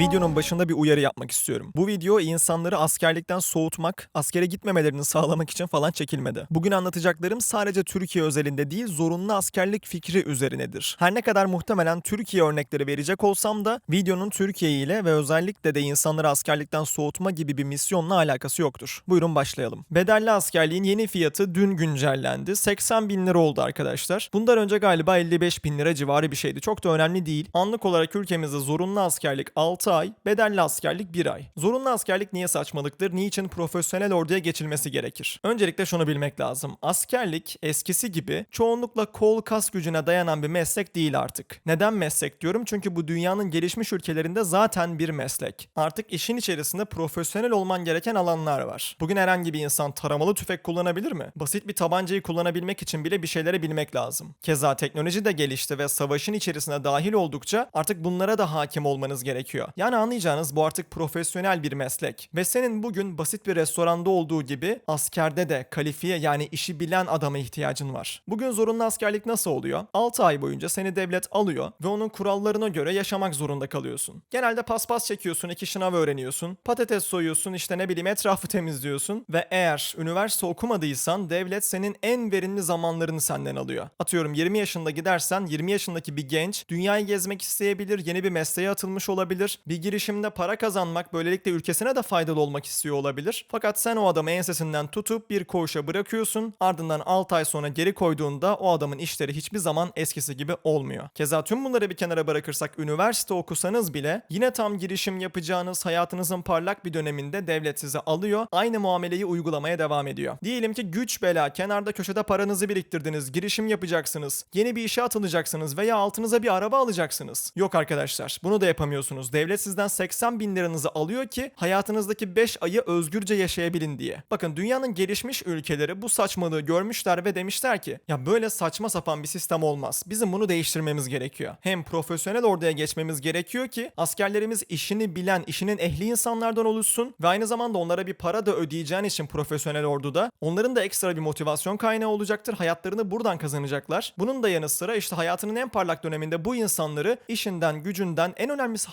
Videonun başında bir uyarı yapmak istiyorum. Bu video insanları askerlikten soğutmak, askere gitmemelerini sağlamak için falan çekilmedi. Bugün anlatacaklarım sadece Türkiye özelinde değil, zorunlu askerlik fikri üzerinedir. Her ne kadar muhtemelen Türkiye örnekleri verecek olsam da videonun Türkiye ile ve özellikle de insanları askerlikten soğutma gibi bir misyonla alakası yoktur. Buyurun başlayalım. Bedelli askerliğin yeni fiyatı dün güncellendi. 80 bin lira oldu arkadaşlar. Bundan önce galiba 55 bin lira civarı bir şeydi. Çok da önemli değil. Anlık olarak ülkemizde zorunlu askerlik 6 ay, bedelli askerlik 1 ay. Zorunlu askerlik niye saçmalıktır? Niçin profesyonel orduya geçilmesi gerekir? Öncelikle şunu bilmek lazım. Askerlik eskisi gibi çoğunlukla kol kas gücüne dayanan bir meslek değil artık. Neden meslek diyorum? Çünkü bu dünyanın gelişmiş ülkelerinde zaten bir meslek. Artık işin içerisinde profesyonel olman gereken alanlar var. Bugün herhangi bir insan taramalı tüfek kullanabilir mi? Basit bir tabancayı kullanabilmek için bile bir şeylere bilmek lazım. Keza teknoloji de gelişti ve savaşın içerisine dahil oldukça artık bunlara da hakim olmanız gerekiyor. Yani anlayacağınız bu artık profesyonel bir meslek. Ve senin bugün basit bir restoranda olduğu gibi askerde de kalifiye yani işi bilen adama ihtiyacın var. Bugün zorunlu askerlik nasıl oluyor? 6 ay boyunca seni devlet alıyor ve onun kurallarına göre yaşamak zorunda kalıyorsun. Genelde paspas çekiyorsun, iki şınav öğreniyorsun, patates soyuyorsun, işte ne bileyim etrafı temizliyorsun ve eğer üniversite okumadıysan devlet senin en verimli zamanlarını senden alıyor. Atıyorum 20 yaşında gidersen 20 yaşındaki bir genç dünyayı gezmek isteyebilir, yeni bir mesleğe atılmış olabilir, bir girişimde para kazanmak, böylelikle ülkesine de faydalı olmak istiyor olabilir. Fakat sen o adamı ensesinden tutup bir koğuşa bırakıyorsun, ardından 6 ay sonra geri koyduğunda o adamın işleri hiçbir zaman eskisi gibi olmuyor. Keza tüm bunları bir kenara bırakırsak üniversite okusanız bile yine tam girişim yapacağınız hayatınızın parlak bir döneminde devlet sizi alıyor, aynı muameleyi uygulamaya devam ediyor. Diyelim ki güç bela, kenarda köşede paranızı biriktirdiniz, girişim yapacaksınız, yeni bir işe atılacaksınız veya altınıza bir araba alacaksınız. Yok arkadaşlar, bunu da yapamıyorsunuz. Devlet sizden 80 bin liranızı alıyor ki hayatınızdaki 5 ayı özgürce yaşayabilin diye. Bakın dünyanın gelişmiş ülkeleri bu saçmalığı görmüşler ve demişler ki ya böyle saçma sapan bir sistem olmaz. Bizim bunu değiştirmemiz gerekiyor. Hem profesyonel orduya geçmemiz gerekiyor ki askerlerimiz işini bilen, işinin ehli insanlardan oluşsun ve aynı zamanda onlara bir para da ödeyeceğin için profesyonel orduda onların da ekstra bir motivasyon kaynağı olacaktır. Hayatlarını buradan kazanacaklar. Bunun da yanı sıra işte hayatının en parlak döneminde bu insanları işinden, gücünden, en önemlisi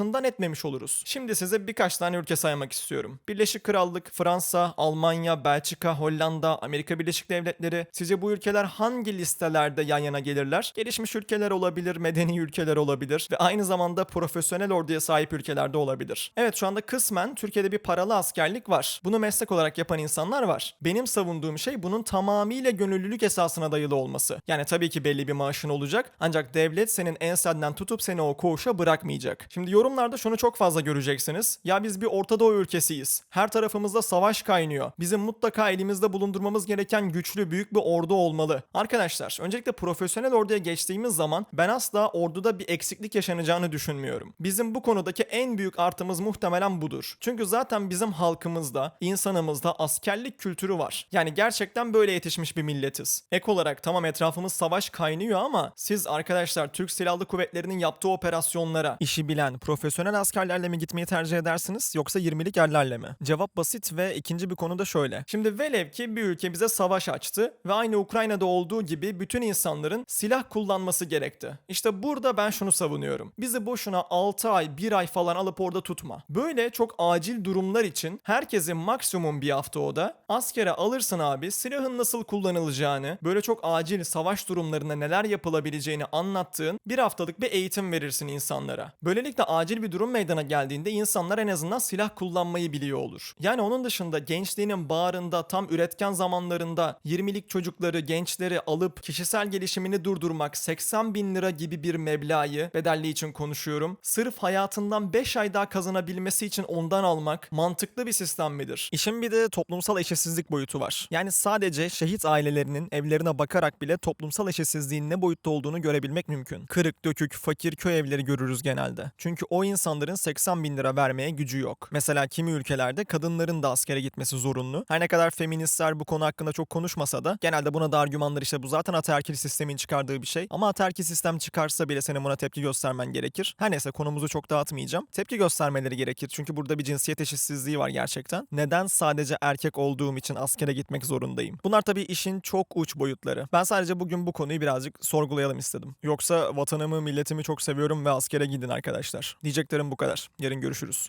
hayatından etmemiş oluruz. Şimdi size birkaç tane ülke saymak istiyorum. Birleşik Krallık, Fransa, Almanya, Belçika, Hollanda, Amerika Birleşik Devletleri. Sizce bu ülkeler hangi listelerde yan yana gelirler? Gelişmiş ülkeler olabilir, medeni ülkeler olabilir ve aynı zamanda profesyonel orduya sahip ülkelerde olabilir. Evet şu anda kısmen Türkiye'de bir paralı askerlik var. Bunu meslek olarak yapan insanlar var. Benim savunduğum şey bunun tamamıyla gönüllülük esasına dayalı olması. Yani tabii ki belli bir maaşın olacak ancak devlet senin ensenden tutup seni o koğuşa bırakmayacak. Şimdi yorumlarda şunu çok fazla göreceksiniz. Ya biz bir Orta Doğu ülkesiyiz. Her tarafımızda savaş kaynıyor. Bizim mutlaka elimizde bulundurmamız gereken güçlü büyük bir ordu olmalı. Arkadaşlar öncelikle profesyonel orduya geçtiğimiz zaman ben asla orduda bir eksiklik yaşanacağını düşünmüyorum. Bizim bu konudaki en büyük artımız muhtemelen budur. Çünkü zaten bizim halkımızda, insanımızda askerlik kültürü var. Yani gerçekten böyle yetişmiş bir milletiz. Ek olarak tamam etrafımız savaş kaynıyor ama siz arkadaşlar Türk Silahlı Kuvvetleri'nin yaptığı operasyonlara işi bilen profesyonel askerlerle mi gitmeyi tercih edersiniz yoksa 20'lik yerlerle mi? Cevap basit ve ikinci bir konu da şöyle. Şimdi velev ki bir ülke bize savaş açtı ve aynı Ukrayna'da olduğu gibi bütün insanların silah kullanması gerekti. İşte burada ben şunu savunuyorum. Bizi boşuna 6 ay, 1 ay falan alıp orada tutma. Böyle çok acil durumlar için herkesin maksimum bir hafta oda askere alırsın abi silahın nasıl kullanılacağını, böyle çok acil savaş durumlarında neler yapılabileceğini anlattığın bir haftalık bir eğitim verirsin insanlara. Böylelikle acil bir durum meydana geldiğinde insanlar en azından silah kullanmayı biliyor olur. Yani onun dışında gençliğinin bağrında tam üretken zamanlarında 20'lik çocukları, gençleri alıp kişisel gelişimini durdurmak 80 bin lira gibi bir meblağı bedelli için konuşuyorum. Sırf hayatından 5 ay daha kazanabilmesi için ondan almak mantıklı bir sistem midir? İşin bir de toplumsal eşitsizlik boyutu var. Yani sadece şehit ailelerinin evlerine bakarak bile toplumsal eşitsizliğin ne boyutta olduğunu görebilmek mümkün. Kırık, dökük, fakir köy evleri görürüz genelde. Çünkü o insanların 80 bin lira vermeye gücü yok. Mesela kimi ülkelerde kadınların da askere gitmesi zorunlu. Her ne kadar feministler bu konu hakkında çok konuşmasa da genelde buna da argümanlar işte bu zaten ataerkil sistemin çıkardığı bir şey. Ama ataerkil sistem çıkarsa bile senin buna tepki göstermen gerekir. Her neyse konumuzu çok dağıtmayacağım. Tepki göstermeleri gerekir çünkü burada bir cinsiyet eşitsizliği var gerçekten. Neden sadece erkek olduğum için askere gitmek zorundayım? Bunlar tabii işin çok uç boyutları. Ben sadece bugün bu konuyu birazcık sorgulayalım istedim. Yoksa vatanımı, milletimi çok seviyorum ve askere gidin arkadaşlar. Diyeceklerim bu kadar. Yarın görüşürüz.